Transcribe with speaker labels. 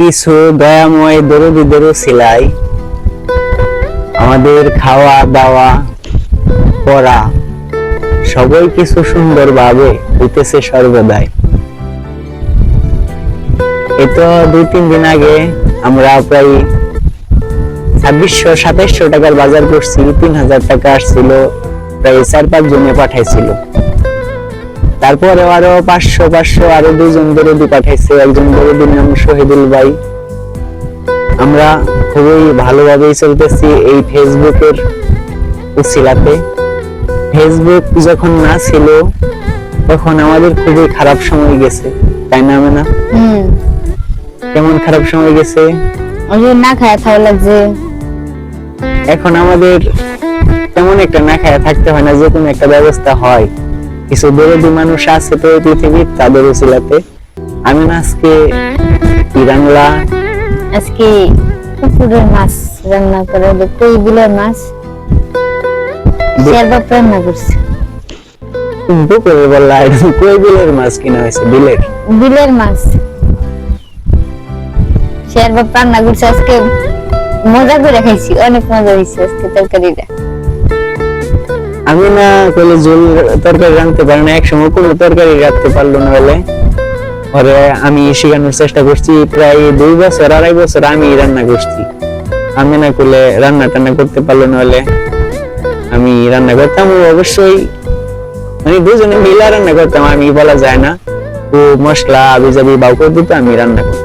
Speaker 1: কিছু দয়াময় দরদিদেরও সিলাই। আমাদের খাওয়া, দাওয়া, পড়া, সবই কিছু সুন্দরভাবে হইতেছে সর্বদাই। এই তো দুই তিন দিন আগে আমরা প্রায় ছাব্বিশশো, সাতাইশশো টাকার বাজার করছি, তিন হাজার টাকা আসছিল, প্রায় চার পাঁচ জনে পাঠাইছিল। তারপরে আরও পাঁচশো পাঁচশো আরও দুজন দরদি পাঠাইছে। একজন দরদির নাম শহীদুল ভাই। আমরা খুবই ভালোভাবেই চলতেছি এই ফেসবুকের উসিলাতে। ফেসবুক যখন না ছিল তখন আমাদের খুবই খারাপ সময় গেছে তাই না না কেমন খারাপ সময় গেছে?
Speaker 2: না খায় খাওয়া লাগছে।
Speaker 1: এখন আমাদের তেমন একটা না খায় থাকতে হয় না যে কোনো একটা ব্যবস্থা হয়। কিছু দরদি মানুষ আছে তো পৃথিবীর তাদের উসিলাতে আমি আজকে কি রান্না?
Speaker 2: আজকে পুকুরের মাছ রান্না করে কই বিলের মাছ? বাপ রান্না করছে।
Speaker 1: দুপুরে বললা কই বিলের মাছ কিনা হয়েছে? বিলের?
Speaker 2: বিলের মাছ। শেয়ার বাপ রান্না করছে আজকে মজা করে খাইছি অনেক মজা হয়েছে আজকে তরকারিটা।
Speaker 1: আমি না কইলে ঝোল তরকারি রাঁধতে পারি না, একসময় কোনো তরকারি রাখতে পারল না বলে। পরে আমি শেখানোর চেষ্টা করছি, প্রায় দুই বছর, আড়াই বছর আমি রান্না করছি। আমি না করলে রান্না টান্না করতে পারল না বলে। আমি রান্না করতাম, ও অবশ্যই মানে দুজনে মিলে রান্না করতাম, আমি বলা যায় না। ও মশলা, আবি যাবি বাউ করে দিত, আমি রান্না করতাম।